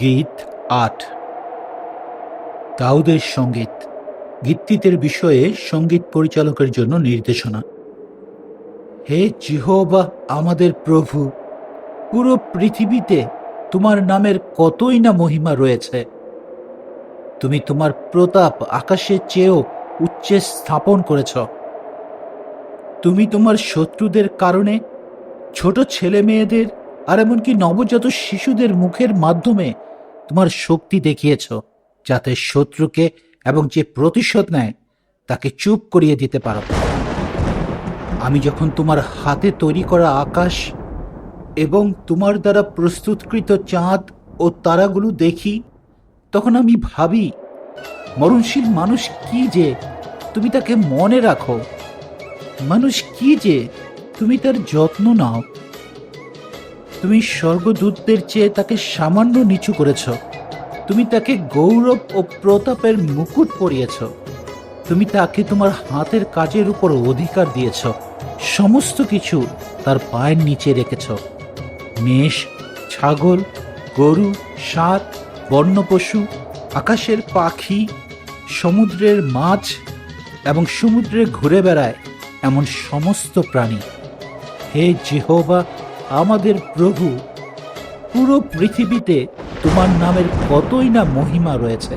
গীত আট। দাউদের সংগীত। গীতিতের বিষয়ে সংগীত পরিচালকের জন্য নির্দেশনা। হে জিহবা, আমাদের প্রভু, পুরো পৃথিবীতে তোমার নামের কতই না মহিমা রয়েছে। তুমি তোমার প্রতাপ আকাশের চেয়েও উচ্চে স্থাপন করেছ। তুমি তোমার শত্রুদের কারণে ছোট ছেলে মেয়েদের আর এমনকি নবজাত শিশুদের মুখের মাধ্যমে তোমার শক্তি দেখিয়েছ, যাতে শত্রুকে এবং যে প্রতিশোধ নেয়, তাকে চুপ করিয়ে দিতে পারো। আমি যখন তোমার হাতে তৈরি করা আকাশ এবং তোমার দ্বারা প্রস্তুতকৃত চাঁদ ও তারাগুলো দেখি, তখন আমি ভাবি, মরণশীল মানুষ কি যে তুমি তাকে মনে রাখো? মানুষ কি যে তুমি তার যত্ন নাও? তুমি স্বর্গদূতদের চেয়ে তাকে সামান্য নিচু করেছ। তুমি তাকে গৌরব ও প্রতাপের মুকুট পরিয়েছ। তুমি তাকে তোমার হাতের কাজের উপর অধিকার দিয়েছ। সমস্ত কিছু তার পায়ের নিচে রেখেছ। মেষ, ছাগল, গরু সাত বন্য পশু আকাশের পাখি, সমুদ্রের মাছ এবং সমুদ্রে ঘুরে বেড়ায় এমন সমস্ত প্রাণী। হে জেহোবা আমাদের প্রভু পুরো পৃথিবীতে তোমার নামের কতই না মহিমা রয়েছে।